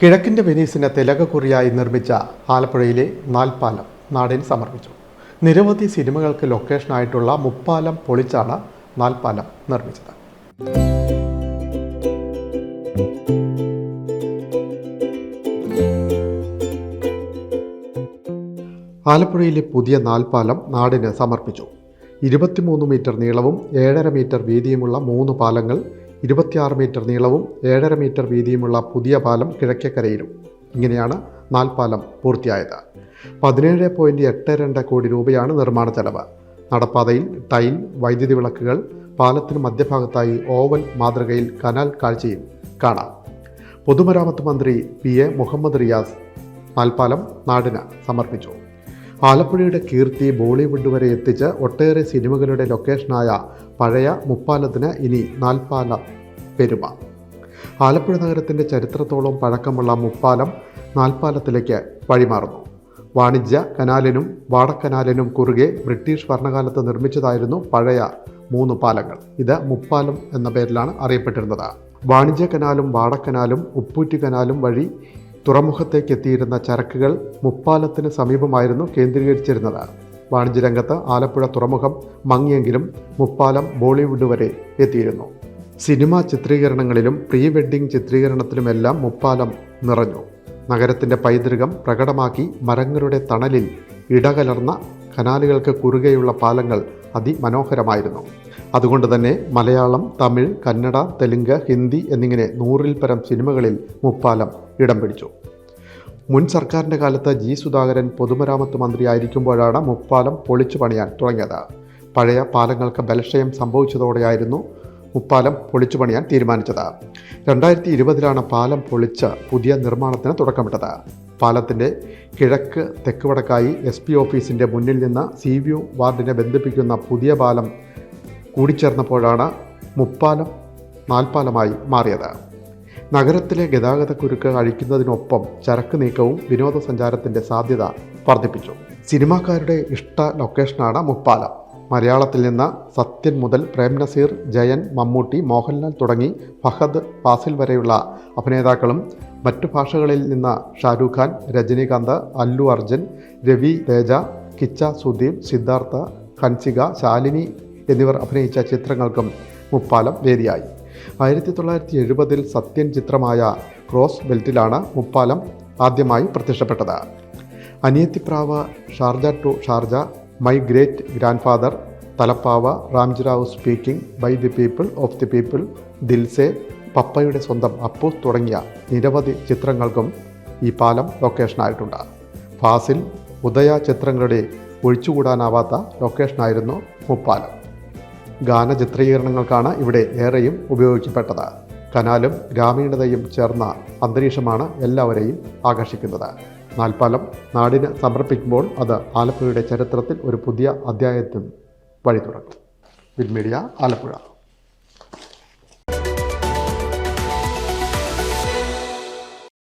കിഴക്കിന്റെ വെനീസിന് തിലകക്കുറിയായി നിർമ്മിച്ച ആലപ്പുഴയിലെ നാൽപ്പാലം നാടിന് സമർപ്പിച്ചു. നിരവധി സിനിമകൾക്ക് ലൊക്കേഷനായിട്ടുള്ള മുപ്പാലം പൊളിച്ചാണ് നാൽപ്പാലം നിർമ്മിച്ചത്. ആലപ്പുഴയിലെ പുതിയ നാൽപ്പാലം നാടിന് സമർപ്പിച്ചു. ഇരുപത്തിമൂന്ന് മീറ്റർ നീളവും ഏഴര മീറ്റർ വീതിയുമുള്ള മൂന്ന് പാലങ്ങൾ ഇരുപത്തിയാറ് മീറ്റർ നീളവും ഏഴര മീറ്റർ വീതിയുമുള്ള പുതിയ പാലം കിഴക്കേക്കരയിലും. ഇങ്ങനെയാണ് നാൽപ്പാലം പൂർത്തിയായത്. പതിനേഴ് പോയിന്റ് എട്ട് രണ്ട് കോടി രൂപയാണ് നിർമ്മാണ ചെലവ്. നടപ്പാതയിൽ ടൈൽ വൈദ്യുതി വിളക്കുകൾ പാലത്തിന് മധ്യഭാഗത്തായി ഓവൽ മാതൃകയിൽ കനാൽ കാഴ്ചയും കാണാം. പൊതുമരാമത്ത് മന്ത്രി പി എ മുഹമ്മദ് റിയാസ് നാൽപ്പാലം നാടിന് സമർപ്പിച്ചു. ആലപ്പുഴയുടെ കീർത്തി ബോളിവുഡ് വരെ എത്തിച്ച് ഒട്ടേറെ സിനിമകളുടെ ലൊക്കേഷനായ പഴയ മുപ്പാലത്തിന് ഇനി നാൽപ്പാല പെരുമ. ആലപ്പുഴ നഗരത്തിന്റെ ചരിത്രത്തോളം പഴക്കമുള്ള മുപ്പാലം നാൽപ്പാലത്തിലേക്ക് വഴിമാറുന്നു. വാണിജ്യ കനാലിനും വാടക്കനാലിനും കുറുകെ ബ്രിട്ടീഷ് ഭരണകാലത്ത് നിർമ്മിച്ചതായിരുന്നു പഴയ മൂന്ന് പാലങ്ങൾ. ഇത് മുപ്പാലം എന്ന പേരിലാണ് അറിയപ്പെട്ടിരുന്നത്. വാണിജ്യ കനാലും വാടക്കനാലും ഉപ്പൂറ്റി കനാലും വഴി തുറമുഖത്തേക്ക് എത്തിയിരുന്ന ചരക്കുകൾ മുപ്പാലത്തിന് സമീപമായിരുന്നു കേന്ദ്രീകരിച്ചിരുന്നത്. വാണിജ്യരംഗത്ത് ആലപ്പുഴ തുറമുഖം മങ്ങിയെങ്കിലും മുപ്പാലം ബോളിവുഡ് വരെ എത്തിയിരുന്നു. സിനിമാ ചിത്രീകരണങ്ങളിലും പ്രീ വെഡ്ഡിംഗ് ചിത്രീകരണത്തിലുമെല്ലാം മുപ്പാലം നിറഞ്ഞു. നഗരത്തിന്റെ പൈതൃകം പ്രകടമാക്കി മരങ്ങളുടെ തണലിൽ ഇടകലർന്ന കനാലുകൾക്ക് കുറുകെയുള്ള പാലങ്ങൾ അതിമനോഹരമായിരുന്നു. അതുകൊണ്ട് തന്നെ മലയാളം തമിഴ് കന്നഡ തെലുങ്ക് ഹിന്ദി എന്നിങ്ങനെ നൂറിൽ പരം സിനിമകളിൽ മുപ്പാലം ഇടം പിടിച്ചു. മുൻ സർക്കാരിന്റെ കാലത്ത് ജി സുധാകരൻ പൊതുമരാമത്ത് മന്ത്രിയായിരിക്കുമ്പോഴാണ് മുപ്പാലം പൊളിച്ചു പണിയാൻ തുടങ്ങിയത്. പഴയ പാലങ്ങൾക്ക് ബലക്ഷയം സംഭവിച്ചതോടെയായിരുന്നു മുപ്പാലം പൊളിച്ചു പണിയാൻ തീരുമാനിച്ചത്. രണ്ടായിരത്തി ഇരുപതിലാണ് പാലം പൊളിച്ച് പുതിയ നിർമ്മാണത്തിന് തുടക്കമിട്ടത്. പാലത്തിന്റെ കിഴക്ക് തെക്ക് വടക്കായി എസ് പി ഓഫീസിന്റെ മുന്നിൽ നിന്ന് സി വ്യൂ വാർഡിനെ ബന്ധിപ്പിക്കുന്ന പുതിയ പാലം കൂടിച്ചേർന്നപ്പോഴാണ് മുപ്പാലം നാൽപ്പാലമായി മാറിയത്. നഗരത്തിലെ ഗതാഗതക്കുരുക്ക് അഴിക്കുന്നതിനൊപ്പം ചരക്ക് നീക്കവും വിനോദസഞ്ചാരത്തിന്റെ സാധ്യത വർദ്ധിപ്പിച്ചു. സിനിമാക്കാരുടെ ഇഷ്ട ലൊക്കേഷനാണ് മുപ്പാലം. മലയാളത്തിൽ നിന്ന് സത്യൻ മുതൽ പ്രേം നസീർ ജയൻ മമ്മൂട്ടി മോഹൻലാൽ തുടങ്ങി ഫഹദ് ഫാസിൽ വരെയുള്ള അഭിനേതാക്കളും മറ്റു ഭാഷകളിൽ നിന്ന് ഷാരൂഖ് ഖാൻ രജനീകാന്ത് അല്ലു അർജുൻ രവി തേജ കിച്ച സുദീപ് സിദ്ധാർത്ഥ ഹൻസിക ശാലിനി എന്നിവർ അഭിനയിച്ച ചിത്രങ്ങൾക്കും മുപ്പാലം വേദിയായി. ആയിരത്തി തൊള്ളായിരത്തി എഴുപതിൽ സത്യൻ ചിത്രമായ ക്രോസ് ബെൽറ്റിലാണ് മുപ്പാലം ആദ്യമായി പ്രത്യക്ഷപ്പെട്ടത്. Aniyathipravu Sharjah to Sharjah my great grandfather Thalappavu Ramji Rao speaking by the people of the people Dil Se പപ്പയുടെ സ്വന്തം അപ്പു തുടങ്ങിയ നിരവധി ചിത്രങ്ങൾക്കും ഈ പാലം ലൊക്കേഷനായിട്ടുണ്ട്. ഫാസിൽ ഉദയ ചിത്രങ്ങളുടെ ഒഴിച്ചുകൂടാനാവാത്ത ലൊക്കേഷനായിരുന്നു മുപ്പാലം. ഗാന ചിത്രീകരണങ്ങൾക്കാണ് ഇവിടെ ഏറെയും ഉപയോഗിക്കപ്പെട്ടത്. കനാലും ഗ്രാമീണതയും ചേർന്ന അന്തരീക്ഷമാണ് എല്ലാവരെയും ആകർഷിക്കുന്നത്. നാൽപ്പാലം നാടിന് സമർപ്പിക്കുമ്പോൾ അത് ആലപ്പുഴയുടെ ചരിത്രത്തിൽ ഒരു പുതിയ അധ്യായത്തിന് വഴി തുറക്കും. വിൻമീഡിയ ആലപ്പുഴ.